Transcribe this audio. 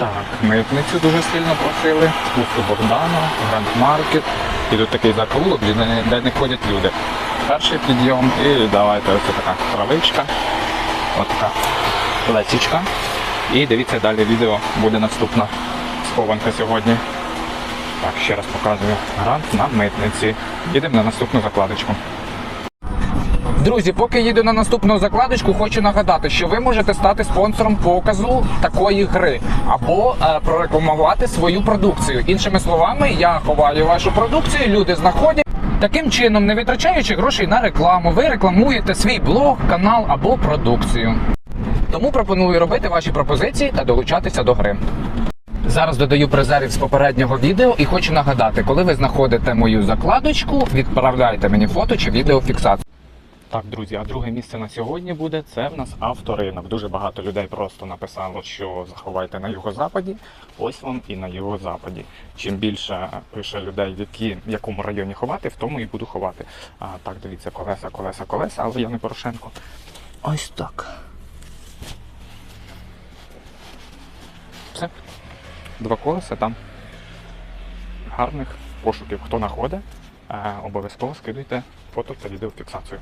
Так, митницю дуже сильно просили, спуску Богдана, Гранд Маркет. І тут такий заколок, де, не- ходять люди. Перший підйом і давайте ось така травичка, ось така лесічка. І дивіться далі відео, буде наступна схованка сьогодні. Так, ще раз показую грант на митниці. Їдемо на наступну закладочку. Друзі, поки їду на наступну закладочку, хочу нагадати, що ви можете стати спонсором показу такої гри або е, прорекламувати свою продукцію. Іншими словами, я ховаю вашу продукцію, люди знаходять. Таким чином, не витрачаючи грошей на рекламу, ви рекламуєте свій блог, канал або продукцію. Тому пропоную робити ваші пропозиції та долучатися до гри. Зараз додаю призерів з попереднього відео і хочу нагадати, коли ви знаходите мою закладочку, відправляйте мені фото чи відеофіксацію. Так, друзі, а друге місце на сьогодні буде це в нас авторинок. Дуже багато людей просто написало, що заховайте на юго-западі. Ось вам і на юго-западі. Чим більше пише людей, в які, в якому районі ховати, в тому і буду ховати. А, так, дивіться, колеса, колеса, колеса, але я не Порошенко. Ось так. Все. Два колеса там. Гарних пошуків. Хто знаходить, е, обов'язково скидуйте фото та відеофіксацію.